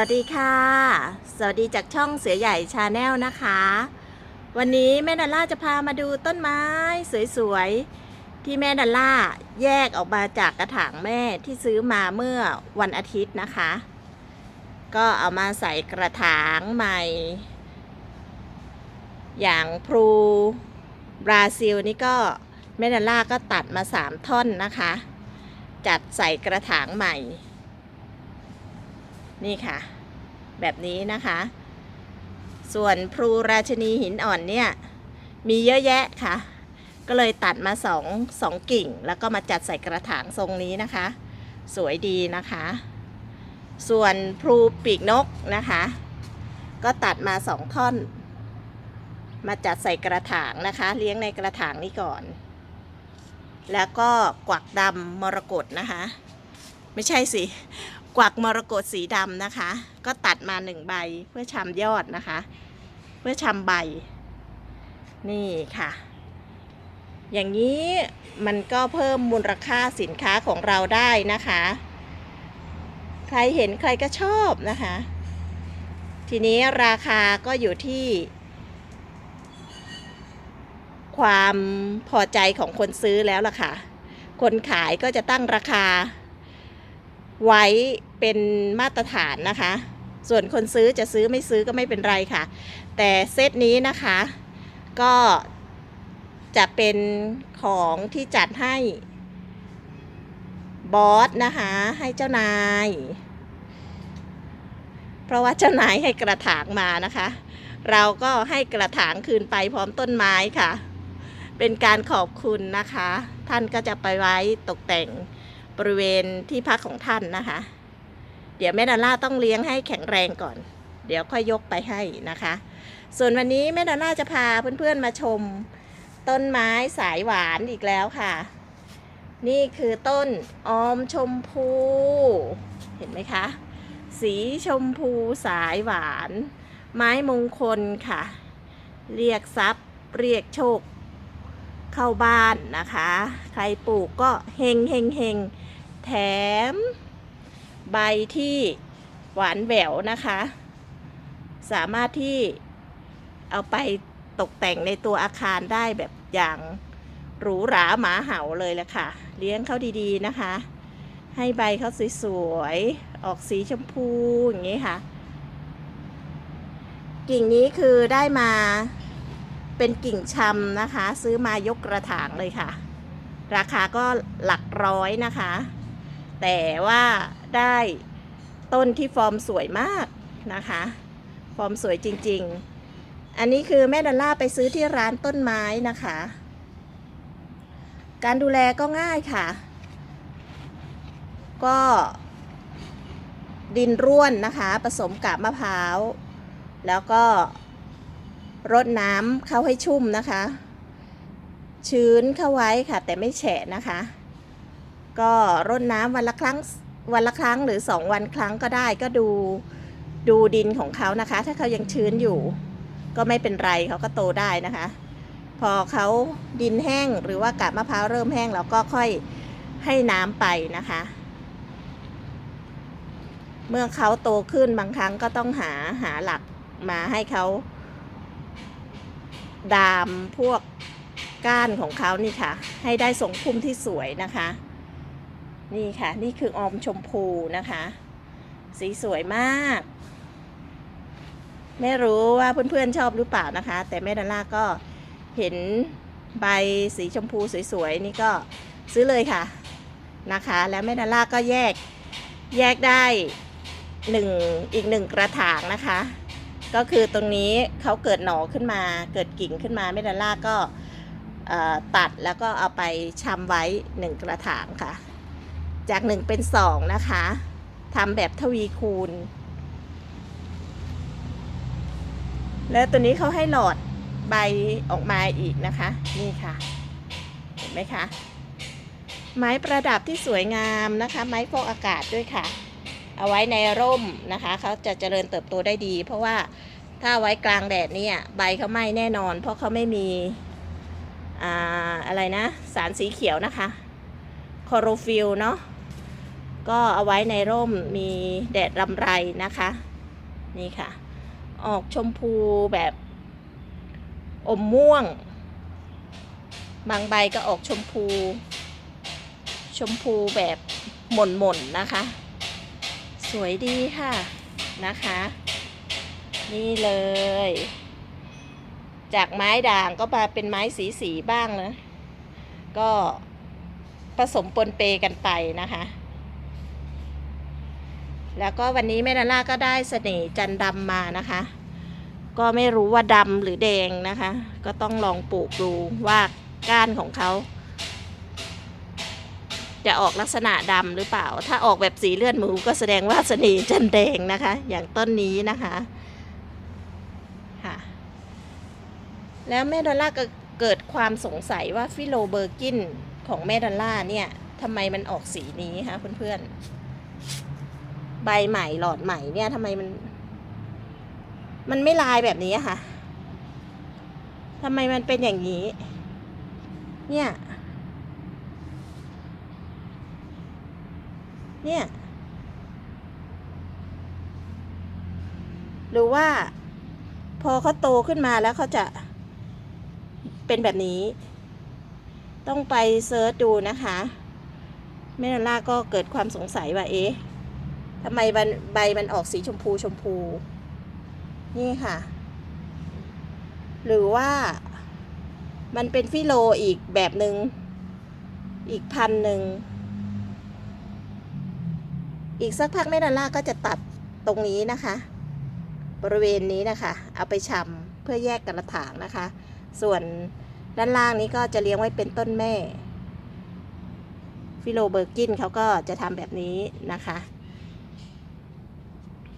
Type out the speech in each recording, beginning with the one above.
วัสดีค่ะ สวัสดีจากช่องเสือใหญ่ชาแนลนะคะ วันนี้แม่ดัลล่าจะพามาดูต้นไม้สวยๆ ที่แม่ดัลล่าแยกออกมาจากกระถางแม่ที่ซื้อมาเมื่อวันอาทิตย์นะคะ ก็เอามาใส่กระถางใหม่ อย่างพลูบราซิลนี่ก็แม่ดัลล่าก็ตัดมาสามท่อนนะคะ จัดใส่กระถางใหม่ นี่ค่ะ แบบนี้นะคะ ส่วนพลูราชนีหินอ่อนเนี่ยมีเยอะแยะค่ะ ก็เลยตัดมาสองสองกิ่ง แล้วก็มาจัดใส่กระถางทรงนี้นะคะ สวยดีนะคะ ส่วนพลูปีกนกนะคะ ก็ตัดมาสองท่อน มาจัดใส่กระถางนะคะ เลี้ยงในกระถางนี้ก่อน แล้วก็กวักดำมรกตนะคะ ไม่ใช่สิ กวักมรกตสีดำนะคะ ก็ตัดมาหนึ่งใบเพื่อชำยอดนะคะ เพื่อชำใบ นี่ค่ะ อย่างนี้มันก็เพิ่มมูลค่าสินค้าของเราได้นะคะ ใครเห็นใครก็ชอบนะคะ ทีนี้ราคาก็อยู่ที่ ความพอใจของคนซื้อแล้วล่ะค่ะ คนขายก็จะตั้งราคา ไว้เป็นมาตรฐานนะคะ ส่วนคนซื้อจะซื้อไม่ซื้อก็ไม่เป็นไรค่ะ แต่เซตนี้นะคะก็จะเป็นของที่จัดให้บอสนะคะ ให้เจ้านาย เพราะว่าเจ้านายให้กระถางมานะคะ เราก็ให้กระถางคืนไปพร้อมต้นไม้ค่ะ เป็นการขอบคุณนะคะ ท่านก็จะไปไว้ตกแต่ง บริเวณที่พักของท่านนะคะ เดี๋ยวแม่ดอลล่าต้องเลี้ยงให้แข็งแรงก่อน เดี๋ยวค่อยยกไปให้นะคะ ส่วนวันนี้แม่ดอลล่าจะพาเพื่อนๆมาชม ต้นไม้สายหวานอีกแล้วค่ะ นี่คือต้นออมชมพู เห็นไหมคะ สีชมพูสายหวาน ไม้มงคลค่ะ เรียกทรัพย์เรียกโชคเข้าบ้านนะคะ ใครปลูกก็เฮงเฮงเฮง แถม ใบที่หวานแหววนะคะ สามารถที่เอาไปตกแต่งในตัวอาคารได้แบบอย่างหรูหราหมาเห่าเลยแหละค่ะ เลี้ยงเขาดีๆนะคะ ให้ใบเขาสวยๆ ออกสีชมพูอย่างนี้ค่ะ กิ่งนี้คือได้มาเป็นกิ่งชำนะคะ ซื้อมายกกระถางเลยค่ะ ราคาก็หลักร้อยนะคะ แต่ว่าได้ต้นที่ฟอร์มสวยมากนะคะ ฟอร์มสวยจริงๆ อันนี้คือแม่ดอลล่าไปซื้อที่ร้านต้นไม้นะคะ การดูแลก็ง่ายค่ะ ก็ดินร่วนนะคะ ผสมกับมะพร้าว แล้วก็รดน้ำเข้าให้ชุ่มนะคะ ชื้นเข้าไว้ค่ะ แต่ไม่แฉะนะคะ ก็รดน้ำวันละครั้งวันละครั้งหรือสองวันครั้งก็ได้ก็ดูดูดินของเขานะคะ ถ้าเขายังชื้นอยู่ ก็ไม่เป็นไรเขาก็โตได้นะคะ พอเขาดินแห้งหรือว่ากาบมะพร้าวเริ่มแห้งเราก็ค่อยให้น้ำไปนะคะ เมื่อเขาโตขึ้นบางครั้งก็ต้องหาหาหลักมาให้เขาดามพวกก้านของเขานี่ค่ะ ให้ได้ทรงพุ่มที่สวยนะคะ นี่ค่ะ นี่คือออมชมพูนะคะ สีสวยมาก ไม่รู้ว่าเพื่อนๆชอบหรือเปล่านะคะ แต่แม่ดาล่าก็เห็นใบสีชมพูสวยๆ นี่ก็ซื้อเลยค่ะนะคะ แล้วแม่ดาล่าก็แยกแยกได้หนึ่งอีกหนึ่งกระถางนะคะ ก็คือตรงนี้เขาเกิดหนอขึ้นมาเกิดกิ่งขึ้นมาเมดาล่าก็ตัดแล้วก็เอาไปชำไว้หนึ่งกระถางค่ะ จากหนึ่งเป็นสองนะคะทำแบบทวีคูณ แล้วตัวนี้เขาให้หลอดใบออกมาอีกนะคะ นี่ค่ะ เห็นไหมคะ ไม้ประดับที่สวยงามนะคะ ไม้ฟอกอากาศด้วยค่ะ เอาไว้ในร่มนะคะ เขาจะเจริญเติบโตได้ดี เพราะว่าถ้าไว้กลางแดดเนี่ยใบเขาไหม้แน่นอน เพราะเขาไม่มีออะไรนะ สารสีเขียวนะคะคอโรฟิลเนาะ ก็เอาไว้ในร่มมีแดดรำไรนะคะ นี่ค่ะ ออกชมพูแบบอมม่วง บางใบก็ออกชมพู ชมพูแบบหม่นๆนนะคะ สวยดีค่ะนะคะ นี่เลย จากไม้ด่างก็มาเป็นไม้สีสีบ้างนะก็ผสมปนเปกันไปนะคะ แล้วก็วันนี้แม่นาล่าก็ได้เสน่ห์จันดำมานะคะ ก็ไม่รู้ว่าดำหรือแดงนะคะ ก็ต้องลองปลูกดูว่าก้านของเขาจะออกลักษณะดำหรือเปล่า ถ้าออกแบบสีเลือดหมูก็แสดงว่าเสน่ห์จันแดงนะคะ อย่างต้นนี้นะคะค่ะแล้วแม่ดอลล่าก็เกิดความสงสัยว่าฟิโลเบอร์กินของแม่ดอลล่าเนี่ยทำไมมันออกสีนี้คะเพื่อนๆ ใบใหม่หลอดใหม่เนี่ยทำไมมัน มันไม่ลายแบบนี้ค่ะทำไมมันเป็นอย่างนี้ เนี่ย เนี่ย หรือว่า พอเขาโตขึ้นมาแล้วเขาจะเป็นแบบนี้ ต้องไปเซิร์ชดูนะคะ แม่ล่าก็เกิดความสงสัยว่าเอ๊ะ ทำไมใบมันออกสีชมพูชมพู นี่ค่ะ หรือว่ามันเป็นฟิโลอีกแบบหนึง่งอีกพันหนึ่ง อีกสักพักแม่ดอลล่าก็จะตัดตรงนี้นะคะ บริเวณนี้นะคะ เอาไปชำเพื่อแยกกระถางนะคะ ส่วนด้านล่างนี้ก็จะเลี้ยงไว้เป็นต้นแม่ ฟิโลเบอร์กินเขาก็จะทำแบบนี้นะคะ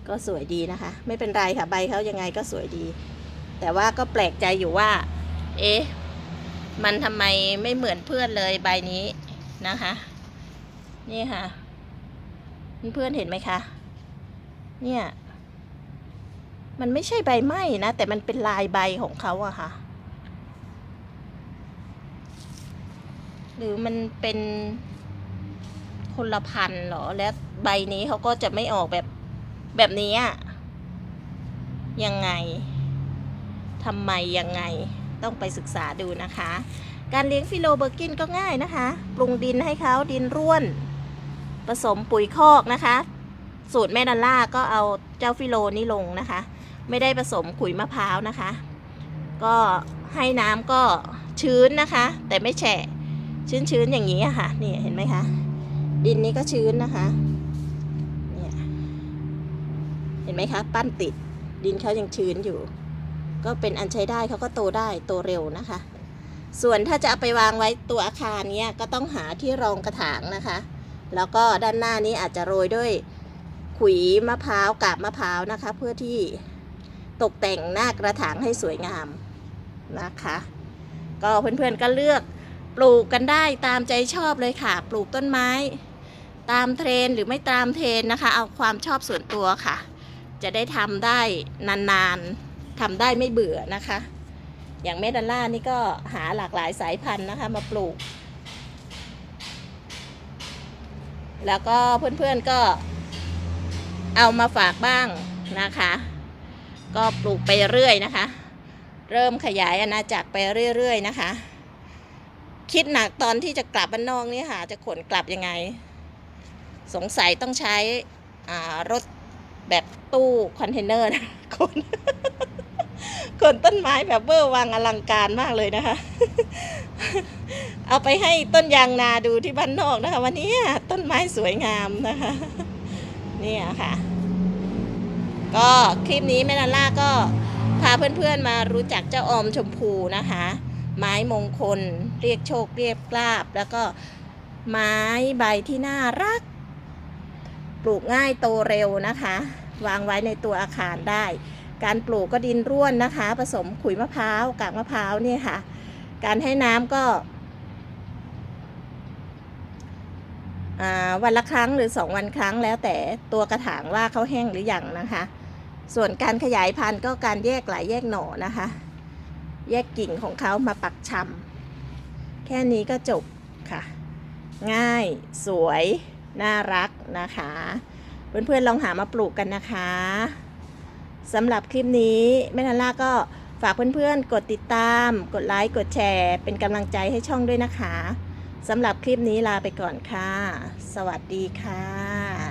ก็สวยดีนะคะ ไม่เป็นไรค่ะใบเขายังไงก็สวยดี แต่ว่าก็แปลกใจอยู่ว่า เอ๊ะมันทำไมไม่เหมือนเพื่อนเลยใบนี้นะคะ นี่ค่ะ เพื่อนเห็นไหมคะ เนี่ย มันไม่ใช่ใบไหม้นะ แต่มันเป็นลายใบของเขาอะค่ะ หรือมันเป็นคนละพันหรอ แล้วใบนี้เขาก็จะไม่ออกแบบ แบบนี้อะยังไงทำไมยังไงต้องไปศึกษาดูนะคะ การเลี้ยงฟิโลเบอร์กินก็ง่ายนะคะ ปรุงดินให้เขาดินร่วน ผสมปุ๋ยคอกนะคะ สูตรแม่ดัลล่าก็เอาเจ้าฟิโลนี่ลงนะคะ ไม่ได้ผสมขุยมะพร้าวนะคะ ก็ให้น้ำก็ชื้นนะคะ แต่ไม่แฉะชื้นๆอย่างนี้ค่ะนี่เห็นไหมคะดินนี้ก็ชื้นนะคะ เห็นไหมคะ ปั้นติดดินเขายังชื้นอยู่ ก็เป็นอันใช้ได้เขาก็โตได้โตเร็วนะคะ ส่วนถ้าจะเอาไปวางไว้ตัวอาคารเนี้ยก็ต้องหาที่รองกระถางนะคะ แล้วก็ด้านหน้านี้อาจจะโรยด้วยขุยมะพร้าวกาบมะพร้าวนะคะ เพื่อที่ตกแต่งหน้ากระถางให้สวยงามนะคะ ก็เพื่อนๆก็เลือกปลูกกันได้ตามใจชอบเลยค่ะ ปลูกต้นไม้ ตามเทรนหรือไม่ตามเทรนนะคะ เอาความชอบส่วนตัวค่ะ จะได้ทำได้นานๆทำได้ไม่เบื่อนะคะ อย่างเมดัลล่านี่ก็หาหลากหลายสายพันธุ์นะคะมาปลูก แล้วก็เพื่อนๆก็เอามาฝากบ้างนะคะ ก็ปลูกไปเรื่อยนะคะ เริ่มขยายอาณาจักรไปเรื่อยๆนะคะ คิดหนักตอนที่จะกลับบ้านนอกนี่ค่ะ จะขนกลับยังไง สงสัยต้องใช้รถ แบบตู้คอนเทนเนอร์นะขนขนต้นไม้แบบเบอร์วังอลังการมากเลยนะคะ เอาไปให้ต้นยางนาดูที่บ้านนอกนะคะ วันนี้ต้นไม้สวยงามนะคะเนี่ยค่ะ ก็คลิปนี้แม่นาล่าก็พาเพื่อนๆมารู้จักเจ้าอมชมพูนะคะ ไม้มงคล เรียกโชคเรียกลาบ แล้วก็ไม้ใบที่น่ารัก ลูกง่ายโตเร็วนะคะ วางไว้ในตัวอาคารได้ การปลูกก็ดินร่วนนะคะ ผสมขุยมะพร้าวกากมะพร้าวเนี่ยค่ะ การให้น้ำก็วันละครั้งหรือสองวันครั้งแล้วแต่ตัวกระถางว่าเขาแห้งหรือยังนะคะ ส่วนการขยายพันธุ์ก็การแยกหลายแยกหน่อนะคะ แยกกิ่งของเขามาปักชำแค่นี้ก็จบค่ะ ง่ายสวย น่ารักนะคะ เพื่อนๆลองหามาปลูกกันนะคะสำหรับคลิปนี้แม่นาล่าก็ฝากเพื่อนๆ กดติดตาม กดไลค์ กดแชร์ เป็นกำลังใจให้ช่องด้วยนะคะสำหรับคลิปนี้ลาไปก่อนค่ะ สวัสดีค่ะ